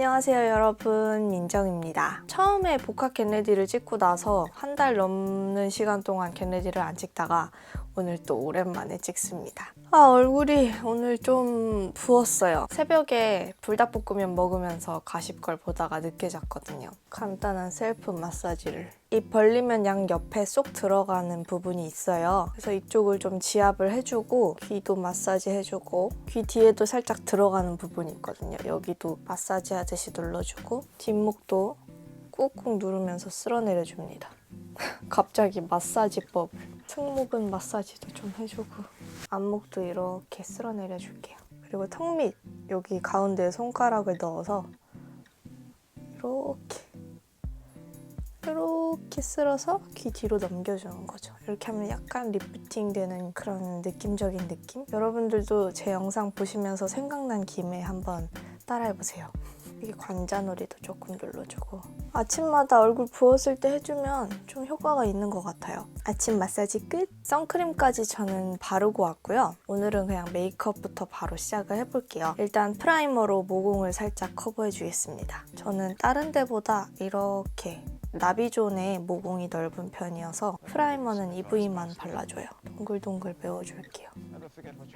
안녕하세요 여러분 민정입니다. 처음에 복합 겟레디를 찍고 나서 한 달 넘는 시간 동안 겟레디를 안 찍다가 오늘 또 오랜만에 찍습니다. 아 얼굴이 오늘 좀 부었어요. 새벽에 불닭볶음면 먹으면서 가십걸 보다가 늦게 잤거든요. 간단한 셀프 마사지를. 입 벌리면 양 옆에 쏙 들어가는 부분이 있어요. 그래서 이쪽을 좀 지압을 해주고 귀도 마사지 해주고 귀 뒤에도 살짝 들어가는 부분이 있거든요. 여기도 마사지 하듯이 눌러주고 뒷목도 꾹꾹 누르면서 쓸어내려줍니다. 갑자기 마사지법을 승모근 마사지도 좀 해주고 안목도 이렇게 쓸어내려줄게요. 그리고 턱 밑 여기 가운데 손가락을 넣어서 이렇게 이렇게 쓸어서 귀 뒤로 넘겨주는 거죠. 이렇게 하면 약간 리프팅 되는 그런 느낌적인 느낌? 여러분들도 제 영상 보시면서 생각난 김에 한번 따라해보세요. 이게 관자놀이도 조금 눌러주고 아침마다 얼굴 부었을 때 해주면 좀 효과가 있는 것 같아요. 아침 마사지 끝! 선크림까지 저는 바르고 왔고요. 오늘은 그냥 메이크업부터 바로 시작을 해볼게요. 일단 프라이머로 모공을 살짝 커버해 주겠습니다. 저는 다른 데보다 이렇게 나비존의 모공이 넓은 편이어서 프라이머는 이 부위만 발라줘요. 동글동글 메워줄게요.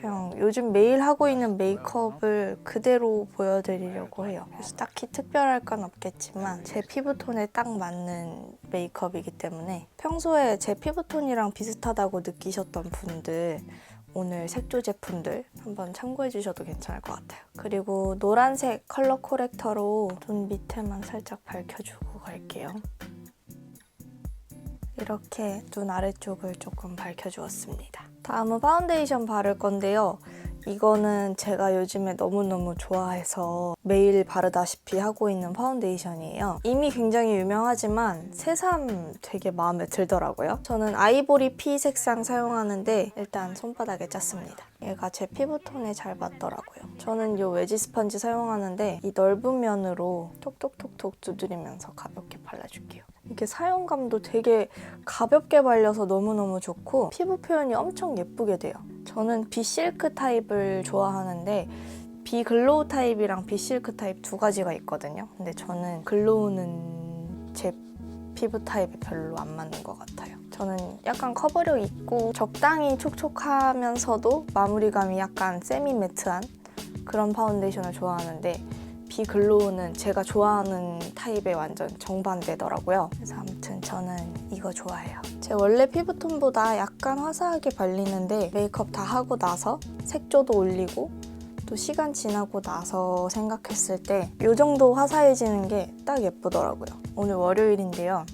그냥 요즘 매일 하고 있는 메이크업을 그대로 보여드리려고 해요. 그래서 딱히 특별할 건 없겠지만 제 피부톤에 딱 맞는 메이크업이기 때문에 평소에 제 피부톤이랑 비슷하다고 느끼셨던 분들 오늘 색조 제품들 한번 참고해 주셔도 괜찮을 것 같아요. 그리고 노란색 컬러 코렉터로 눈 밑에만 살짝 밝혀주고 갈게요. 이렇게 눈 아래쪽을 조금 밝혀주었습니다. 다음은 파운데이션 바를 건데요. 이거는 제가 요즘에 너무너무 좋아해서 매일 바르다시피 하고 있는 파운데이션이에요. 이미 굉장히 유명하지만 새삼 되게 마음에 들더라고요. 저는 아이보리 피 색상 사용하는데 일단 손바닥에 짰습니다. 얘가 제 피부톤에 잘 맞더라고요. 저는 이 웨지 스펀지 사용하는데 이 넓은 면으로 톡톡톡톡 두드리면서 가볍게 발라줄게요. 이게 사용감도 되게 가볍게 발려서 너무너무 좋고 피부 표현이 엄청 예쁘게 돼요. 저는 비실크 타입을 좋아하는데 비글로우 타입이랑 비실크 타입 두 가지가 있거든요. 근데 저는 글로우는 제 피부 타입에 별로 안 맞는 것 같아요. 저는 약간 커버력 있고 적당히 촉촉하면서도 마무리감이 약간 세미 매트한 그런 파운데이션을 좋아하는데 비글로우는 제가 좋아하는 타입의 완전 정반대더라고요. 그래서 아무튼 저는 이거 좋아해요. 제 원래 피부톤보다 약간 화사하게 발리는데 메이크업 다 하고 나서 색조도 올리고 또 시간 지나고 나서 생각했을 때 이 정도 화사해지는 게 딱 예쁘더라고요. 오늘 월요일인데요.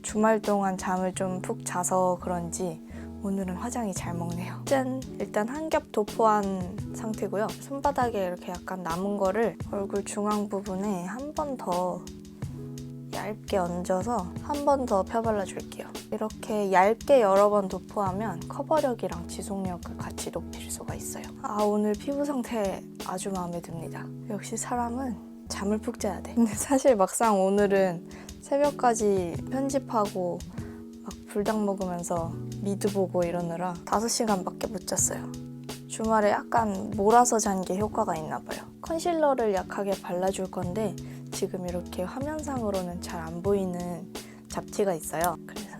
주말 동안 잠을 좀 푹 자서 그런지 오늘은 화장이 잘 먹네요. 짠! 일단 한 겹 도포한 상태고요. 손바닥에 이렇게 약간 남은 거를 얼굴 중앙 부분에 한 번 더 얇게 얹어서 한 번 더 펴발라줄게요. 이렇게 얇게 여러 번 도포하면 커버력이랑 지속력을 같이 높일 수가 있어요. 아 오늘 피부 상태 아주 마음에 듭니다. 역시 사람은 잠을 푹 자야 돼. 근데 사실 막상 오늘은 새벽까지 편집하고 막 불닭 먹으면서 미드 보고 이러느라 5시간밖에 못 잤어요. 주말에 약간 몰아서 잔 게 효과가 있나 봐요. 컨실러를 약하게 발라줄 건데 지금 이렇게 화면상으로는 잘 안 보이는 잡티가 있어요. 그래서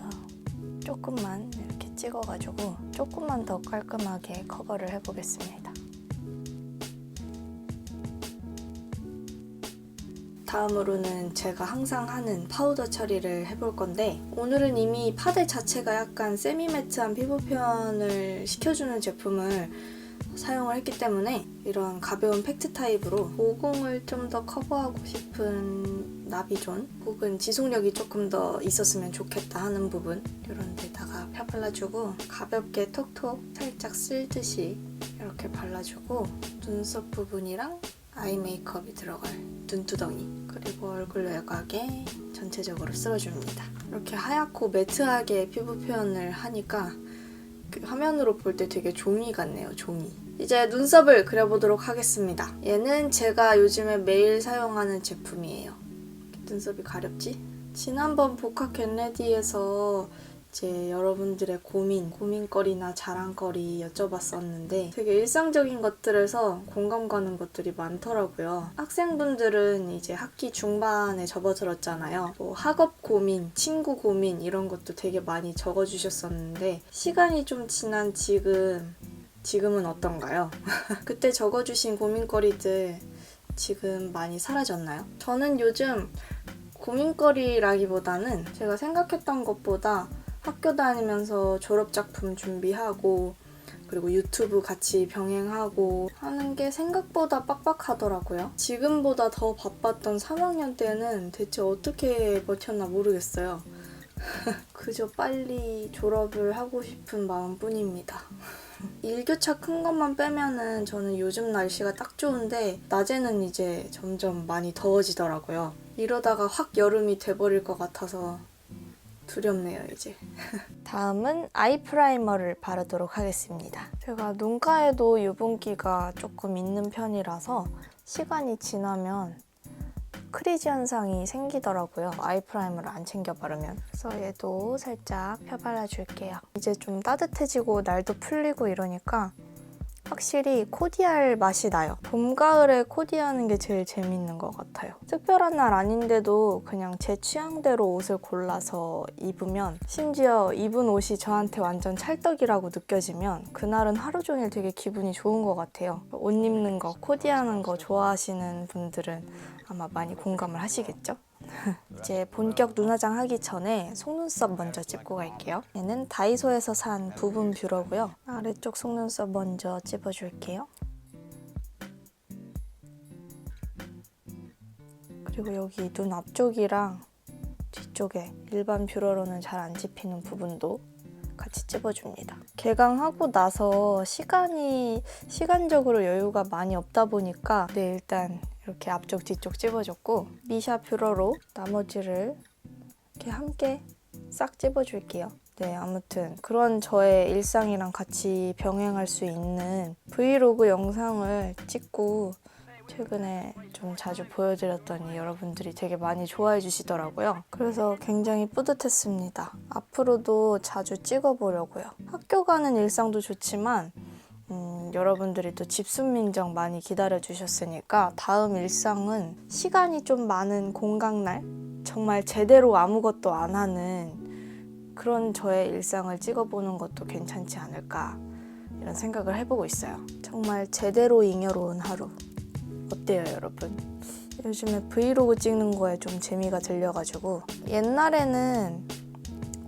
조금만 이렇게 찍어가지고 조금만 더 깔끔하게 커버를 해보겠습니다. 다음으로는 제가 항상 하는 파우더 처리를 해볼 건데 오늘은 이미 파데 자체가 약간 세미매트한 피부 표현을 시켜주는 제품을 사용을 했기 때문에 이런 가벼운 팩트 타입으로 모공을 좀 더 커버하고 싶은 나비존 혹은 지속력이 조금 더 있었으면 좋겠다 하는 부분 이런 데다가 펴 발라주고 가볍게 톡톡 살짝 쓸듯이 이렇게 발라주고 눈썹 부분이랑 아이 메이크업이 들어갈 눈두덩이 그리고 얼굴 외곽에 전체적으로 쓸어줍니다. 이렇게 하얗고 매트하게 피부 표현을 하니까 그 화면으로 볼 때 되게 종이 같네요, 종이. 이제 눈썹을 그려보도록 하겠습니다. 얘는 제가 요즘에 매일 사용하는 제품이에요. 눈썹이 가렵지? 지난번 복합 겟레디에서 이 제 여러분들의 고민, 고민거리나 자랑거리 여쭤봤었는데 되게 일상적인 것들에서 공감 가는 것들이 많더라고요. 학생분들은 이제 학기 중반에 접어들었잖아요. 뭐 학업 고민, 친구 고민 이런 것도 되게 많이 적어주셨었는데 시간이 좀 지난 지금 지금은 어떤가요? 그때 적어주신 고민거리들 지금 많이 사라졌나요? 저는 요즘 고민거리라기보다는 제가 생각했던 것보다 학교 다니면서 졸업작품 준비하고 그리고 유튜브 같이 병행하고 하는 게 생각보다 빡빡하더라고요. 지금보다 더 바빴던 3학년 때는 대체 어떻게 버텼나 모르겠어요. 그저 빨리 졸업을 하고 싶은 마음뿐입니다. 일교차 큰 것만 빼면은 저는 요즘 날씨가 딱 좋은데 낮에는 이제 점점 많이 더워지더라고요. 이러다가 확 여름이 돼버릴 것 같아서 두렵네요 이제. 다음은 아이 프라이머를 바르도록 하겠습니다. 제가 눈가에도 유분기가 조금 있는 편이라서 시간이 지나면 크리지 현상이 생기더라고요. 아이 프라이머를 안 챙겨 바르면. 그래서 얘도 살짝 펴발라 줄게요. 이제 좀 따뜻해지고 날도 풀리고 이러니까 확실히 코디할 맛이 나요. 봄, 가을에 코디하는 게 제일 재밌는 것 같아요. 특별한 날 아닌데도 그냥 제 취향대로 옷을 골라서 입으면 심지어 입은 옷이 저한테 완전 찰떡이라고 느껴지면 그날은 하루 종일 되게 기분이 좋은 것 같아요. 옷 입는 거, 코디하는 거 좋아하시는 분들은 아마 많이 공감을 하시겠죠? 이제 본격 눈화장 하기 전에 속눈썹 먼저 찝고 갈게요. 얘는 다이소에서 산 부분 뷰러고요. 아래쪽 속눈썹 먼저 찝어줄게요. 그리고 여기 눈 앞쪽이랑 뒤쪽에 일반 뷰러로는 잘 안 찝히는 부분도 같이 찝어줍니다. 개강하고 나서 시간이 시간적으로 여유가 많이 없다 보니까 네 일단 이렇게 앞쪽 뒤쪽 찝어줬고 미샤 뷰러로 나머지를 이렇게 함께 싹 찝어줄게요. 네, 아무튼 그런 저의 일상이랑 같이 병행할 수 있는 브이로그 영상을 찍고 최근에 좀 자주 보여드렸더니 여러분들이 되게 많이 좋아해 주시더라고요. 그래서 굉장히 뿌듯했습니다. 앞으로도 자주 찍어보려고요. 학교 가는 일상도 좋지만 음, 여러분들이 또 집순민정 많이 기다려 주셨으니까 다음 일상은 시간이 좀 많은 공강날 정말 제대로 아무것도 안 하는 그런 저의 일상을 찍어보는 것도 괜찮지 않을까 이런 생각을 해보고 있어요. 정말 제대로 잉여로운 하루 어때요 여러분? 요즘에 브이로그 찍는 거에 좀 재미가 들려가지고 옛날에는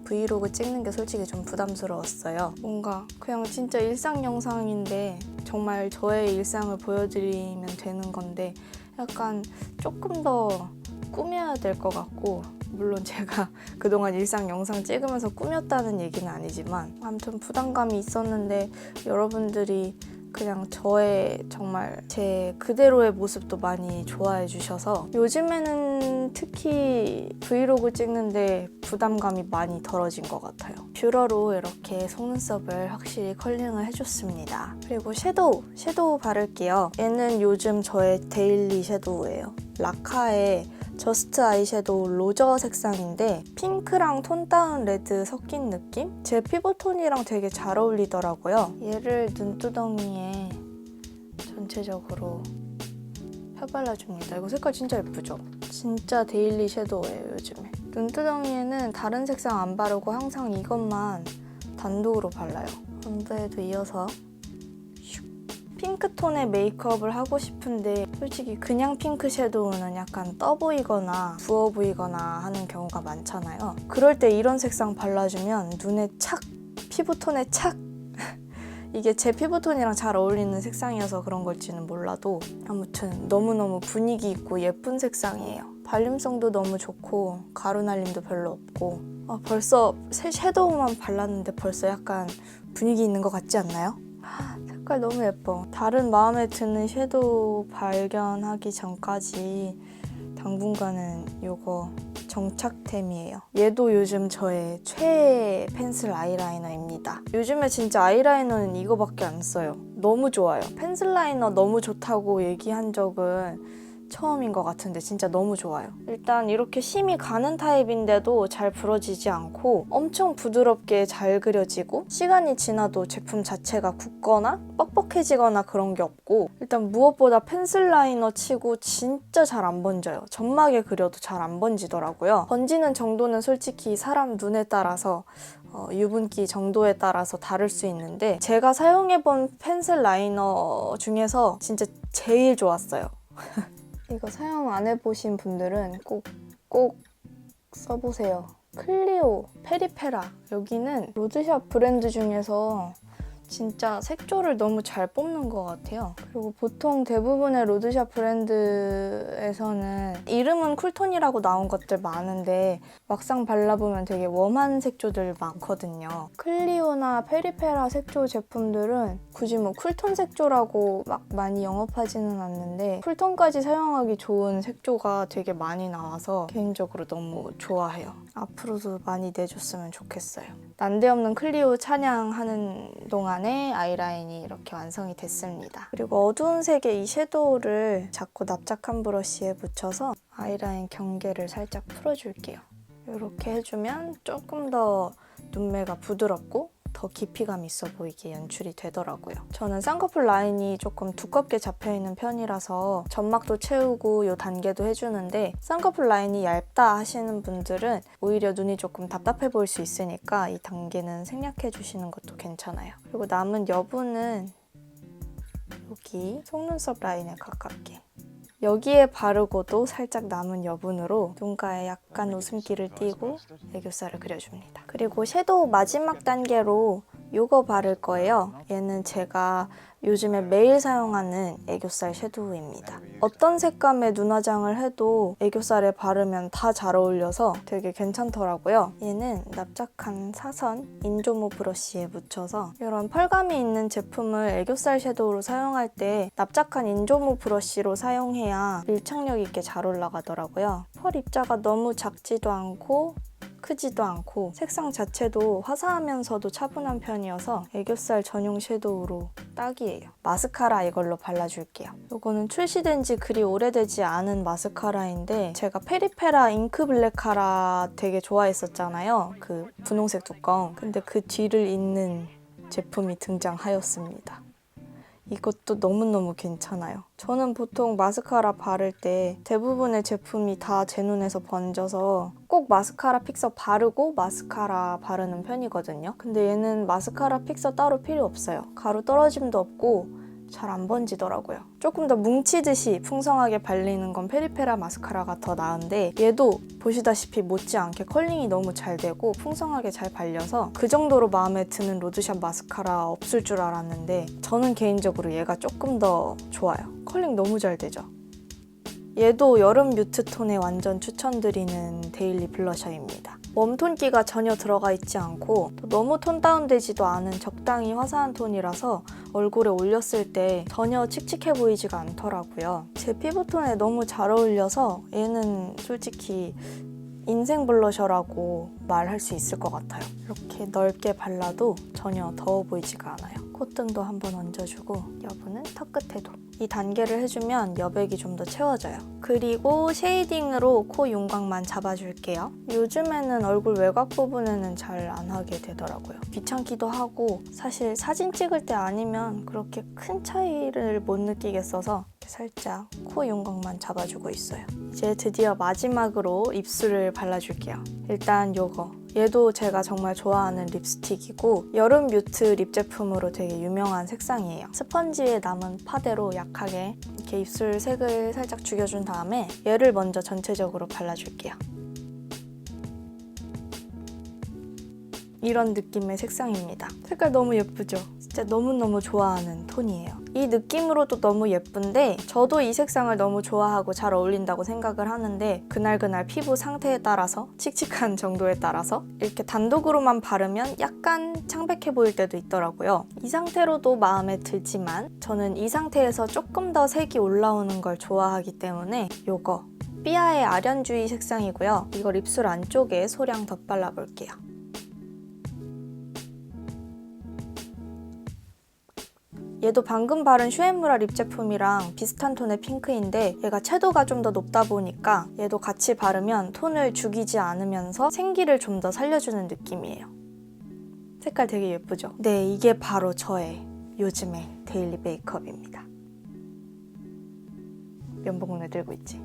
브이로그 찍는 게 솔직히 좀 부담스러웠어요. 뭔가 그냥 진짜 일상 영상인데 정말 저의 일상을 보여드리면 되는 건데 약간 조금 더 꾸며야 될 것 같고 물론 제가 그동안 일상 영상 찍으면서 꾸몄다는 얘기는 아니지만 아무튼 부담감이 있었는데 여러분들이 그냥 저의 정말 제 그대로의 모습도 많이 좋아해 주셔서 요즘에는 특히 브이로그 찍는데 부담감이 많이 덜어진 것 같아요. 뷰러로 이렇게 속눈썹을 확실히 컬링을 해줬습니다. 그리고 섀도우, 섀도우 바를게요. 얘는 요즘 저의 데일리 섀도우예요. 라카의 저스트 아이섀도우 로저 색상인데 핑크랑 톤 다운 레드 섞인 느낌? 제 피부톤이랑 되게 잘 어울리더라고요. 얘를 눈두덩이에 전체적으로 펴발라줍니다. 이거 색깔 진짜 예쁘죠? 진짜 데일리 섀도우예요, 요즘에. 눈두덩이에는 다른 색상 안 바르고 항상 이것만 단독으로 발라요. 언더에도 이어서 핑크톤의 메이크업을 하고 싶은데 솔직히 그냥 핑크 섀도우는 약간 떠 보이거나 부어 보이거나 하는 경우가 많잖아요. 그럴 때 이런 색상 발라주면 눈에 착, 피부톤에 착 이게 제 피부톤이랑 잘 어울리는 색상이어서 그런 걸지는 몰라도 아무튼 너무너무 분위기 있고 예쁜 색상이에요. 발림성도 너무 좋고 가루 날림도 별로 없고 아, 벌써 새 섀도우만 발랐는데 벌써 약간 분위기 있는 것 같지 않나요? 색깔 너무 예뻐. 다른 마음에 드는 섀도우 발견하기 전까지 당분간은 이거 정착템이에요. 얘도 요즘 저의 최애 펜슬 아이라이너입니다. 요즘에 진짜 아이라이너는 이거밖에 안 써요. 너무 좋아요. 펜슬 라이너 너무 좋다고 얘기한 적은 처음인 것 같은데 진짜 너무 좋아요. 일단 이렇게 심이 가는 타입인데도 잘 부러지지 않고 엄청 부드럽게 잘 그려지고 시간이 지나도 제품 자체가 굳거나 뻑뻑해지거나 그런 게 없고 일단 무엇보다 펜슬 라이너 치고 진짜 잘 안 번져요. 점막에 그려도 잘 안 번지더라고요. 번지는 정도는 솔직히 사람 눈에 따라서 어, 유분기 정도에 따라서 다를 수 있는데 제가 사용해본 펜슬 라이너 중에서 진짜 제일 좋았어요. 이거 사용 안 해보신 분들은 꼭, 꼭 써보세요. 클리오, 페리페라. 여기는 로드샵 브랜드 중에서 진짜 색조를 너무 잘 뽑는 것 같아요. 그리고 보통 대부분의 로드샵 브랜드에서는 이름은 쿨톤이라고 나온 것들 많은데 막상 발라보면 되게 웜한 색조들 많거든요. 클리오나 페리페라 색조 제품들은 굳이 뭐 쿨톤 색조라고 막 많이 영업하지는 않는데 쿨톤까지 사용하기 좋은 색조가 되게 많이 나와서 개인적으로 너무 좋아해요. 앞으로도 많이 내줬으면 좋겠어요. 난데없는 클리오 찬양하는 동안 에 아이라인이 이렇게 완성이 됐습니다. 그리고 어두운 색의 이 섀도우를 자꾸 납작한 브러쉬에 묻혀서 아이라인 경계를 살짝 풀어줄게요. 이렇게 해주면 조금 더 눈매가 부드럽고 더 깊이감 있어 보이게 연출이 되더라고요. 저는 쌍꺼풀 라인이 조금 두껍게 잡혀있는 편이라서 점막도 채우고 이 단계도 해주는데 쌍꺼풀 라인이 얇다 하시는 분들은 오히려 눈이 조금 답답해 보일 수 있으니까 이 단계는 생략해 주시는 것도 괜찮아요. 그리고 남은 여분은 여기 속눈썹 라인에 가깝게 여기에 바르고도 살짝 남은 여분으로 눈가에 약간 웃음기를 띄고 애교살을 그려줍니다. 그리고 섀도우 마지막 단계로 요거 바를 거예요. 얘는 제가 요즘에 매일 사용하는 애교살 섀도우입니다. 어떤 색감의 눈화장을 해도 애교살에 바르면 다 잘 어울려서 되게 괜찮더라고요. 얘는 납작한 사선 인조모 브러쉬에 묻혀서 이런 펄감이 있는 제품을 애교살 섀도우로 사용할 때 납작한 인조모 브러쉬로 사용해야 밀착력 있게 잘 올라가더라고요. 펄 입자가 너무 작지도 않고 크지도 않고 색상 자체도 화사하면서도 차분한 편이어서 애교살 전용 섀도우로 딱이에요. 마스카라 이걸로 발라줄게요. 이거는 출시된 지 그리 오래되지 않은 마스카라인데 제가 페리페라 잉크 블랙 카라 되게 좋아했었잖아요. 그 분홍색 뚜껑. 근데 그 뒤를 잇는 제품이 등장하였습니다. 이것도 너무너무 괜찮아요. 저는 보통 마스카라 바를 때 대부분의 제품이 다 제 눈에서 번져서 꼭 마스카라 픽서 바르고 마스카라 바르는 편이거든요. 근데 얘는 마스카라 픽서 따로 필요 없어요. 가루 떨어짐도 없고 잘 안 번지더라고요. 조금 더 뭉치듯이 풍성하게 발리는 건 페리페라 마스카라가 더 나은데 얘도 보시다시피 못지않게 컬링이 너무 잘 되고 풍성하게 잘 발려서 그 정도로 마음에 드는 로드샵 마스카라 없을 줄 알았는데 저는 개인적으로 얘가 조금 더 좋아요. 컬링 너무 잘 되죠. 얘도 여름 뮤트 톤에 완전 추천드리는 데일리 블러셔입니다. 웜톤기가 전혀 들어가 있지 않고 또 너무 톤 다운되지도 않은 적당히 화사한 톤이라서 얼굴에 올렸을 때 전혀 칙칙해 보이지가 않더라고요. 제 피부톤에 너무 잘 어울려서 얘는 솔직히 인생 블러셔라고 말할 수 있을 것 같아요. 이렇게 넓게 발라도 전혀 더워 보이지가 않아요. 콧등도 한번 얹어주고 여분은 턱 끝에도 이 단계를 해주면 여백이 좀 더 채워져요. 그리고 쉐이딩으로 코 윤곽만 잡아줄게요. 요즘에는 얼굴 외곽 부분에는 잘 안 하게 되더라고요. 귀찮기도 하고 사실 사진 찍을 때 아니면 그렇게 큰 차이를 못 느끼겠어서 이렇게 살짝 코 윤곽만 잡아주고 있어요. 이제 드디어 마지막으로 입술을 발라줄게요. 일단 요거 얘도 제가 정말 좋아하는 립스틱이고 여름 뮤트 립 제품으로 되게 유명한 색상이에요. 스펀지에 남은 파데로 약하게 이렇게 입술 색을 살짝 죽여준 다음에 얘를 먼저 전체적으로 발라줄게요. 이런 느낌의 색상입니다. 색깔 너무 예쁘죠? 진짜 너무너무 좋아하는 톤이에요. 이 느낌으로도 너무 예쁜데 저도 이 색상을 너무 좋아하고 잘 어울린다고 생각을 하는데 그날그날 피부 상태에 따라서 칙칙한 정도에 따라서 이렇게 단독으로만 바르면 약간 창백해 보일 때도 있더라고요. 이 상태로도 마음에 들지만 저는 이 상태에서 조금 더 색이 올라오는 걸 좋아하기 때문에 요거 삐아의 아련주의 색상이고요. 이걸 입술 안쪽에 소량 더 발라볼게요. 얘도 방금 바른 슈에무라 립 제품이랑 비슷한 톤의 핑크인데 얘가 채도가 좀 더 높다 보니까 얘도 같이 바르면 톤을 죽이지 않으면서 생기를 좀 더 살려주는 느낌이에요. 색깔 되게 예쁘죠? 네, 이게 바로 저의 요즘의 데일리 메이크업입니다. 면봉을 들고 있지.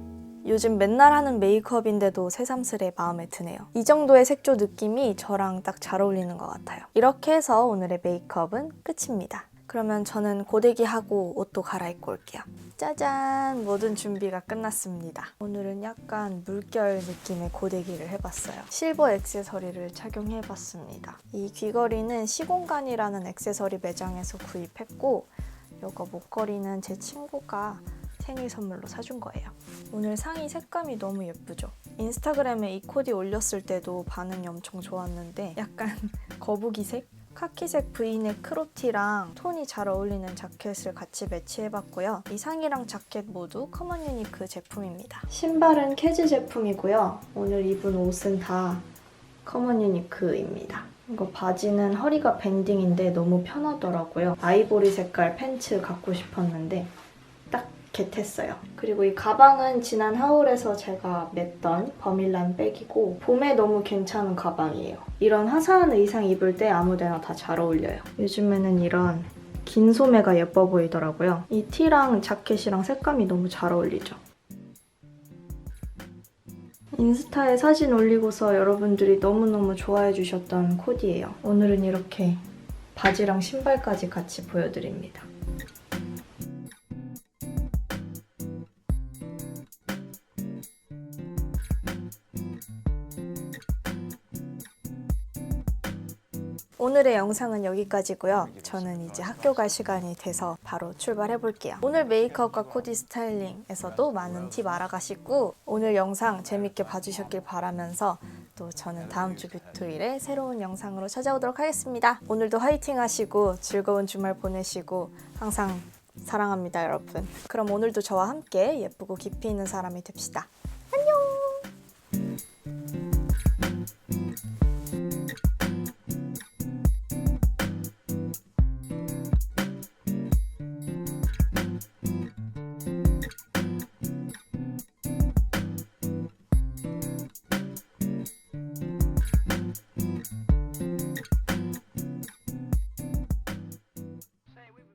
요즘 맨날 하는 메이크업인데도 새삼스레 마음에 드네요. 이 정도의 색조 느낌이 저랑 딱 잘 어울리는 것 같아요. 이렇게 해서 오늘의 메이크업은 끝입니다. 그러면 저는 고데기 하고 옷도 갈아입고 올게요. 짜잔! 모든 준비가 끝났습니다. 오늘은 약간 물결 느낌의 고데기를 해봤어요. 실버 액세서리를 착용해봤습니다. 이 귀걸이는 시공간이라는 액세서리 매장에서 구입했고 이거 목걸이는 제 친구가 생일 선물로 사준 거예요. 오늘 상의 색감이 너무 예쁘죠? 인스타그램에 이 코디 올렸을 때도 반응이 엄청 좋았는데 약간 거북이색? 카키색 브이넥 크롭티랑 톤이 잘 어울리는 자켓을 같이 매치해봤고요. 이 상의랑 자켓 모두 커먼 유니크 제품입니다. 신발은 캐즈 제품이고요. 오늘 입은 옷은 다 커먼 유니크입니다. 이거 바지는 허리가 밴딩인데 너무 편하더라고요. 아이보리 색깔 팬츠 갖고 싶었는데 딱 겟했어요. 그리고 이 가방은 지난 하울에서 제가 맸던 버밀란 백이고 봄에 너무 괜찮은 가방이에요. 이런 화사한 의상 입을 때 아무데나 다 잘 어울려요. 요즘에는 이런 긴 소매가 예뻐 보이더라고요. 이 티랑 자켓이랑 색감이 너무 잘 어울리죠. 인스타에 사진 올리고서 여러분들이 너무너무 좋아해 주셨던 코디예요. 오늘은 이렇게 바지랑 신발까지 같이 보여드립니다. 오늘의 영상은 여기까지고요. 저는 이제 학교 갈 시간이 돼서 바로 출발해 볼게요. 오늘 메이크업과 코디 스타일링에서도 많은 팁 알아가시고 오늘 영상 재밌게 봐주셨길 바라면서 또 저는 다음 주 뷰토일에 새로운 영상으로 찾아오도록 하겠습니다. 오늘도 화이팅 하시고 즐거운 주말 보내시고 항상 사랑합니다, 여러분. 그럼 오늘도 저와 함께 예쁘고 깊이 있는 사람이 됩시다.